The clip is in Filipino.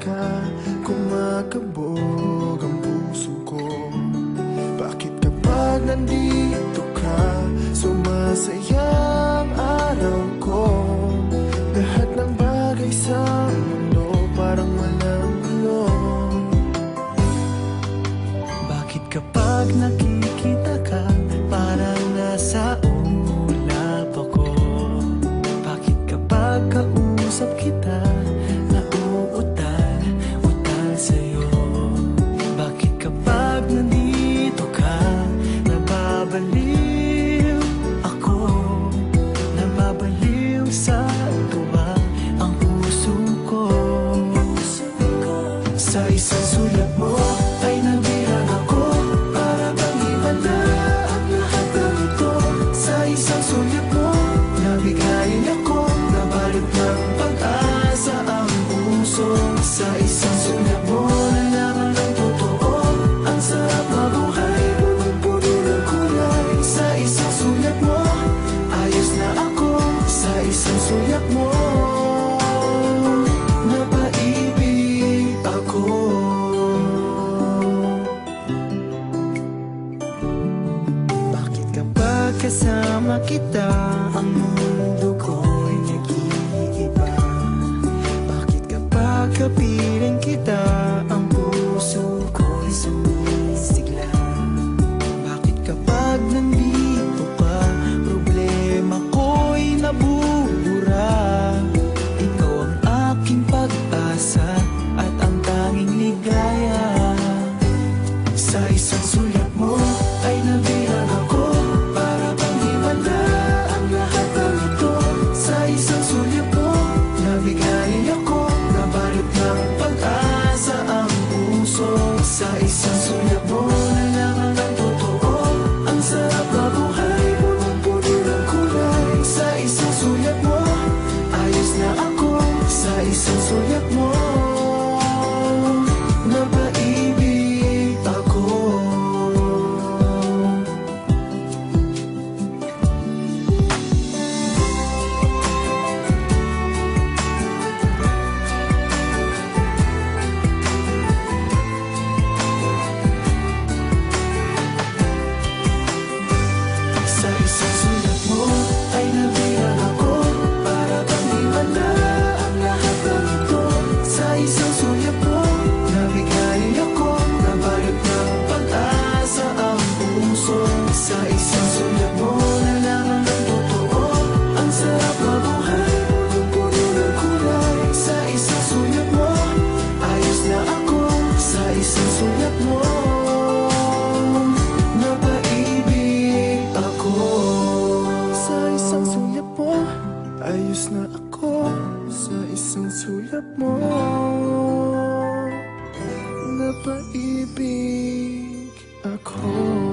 ka Kumakabog ang puso ko? Bakit kapag nandito ka Sumasaya ang araw ko? Lahat ng bagay sa mundo Parang walang gulo Bakit kapag nakikita ka Parang nasa ulap ako? Bakit kapag kausap sulat mo ay nabirang kapiling kita Ang puso ko'y sumisigla. Bakit kapag nandito ka Problema ko'y nabubura? Ikaw ang aking pag-asa At ang tanging ligaya. Sa isang sulat mo Sa sulat mo. Nalaman ng totoo Ang sarap mabuhay Punong-puno ng kulay Sa isang mo ayos na ako Sa isang sulat mo Napaibig ako Sa isang sulat mo Ayos ako Sa isang sulat mo. Napaibig ako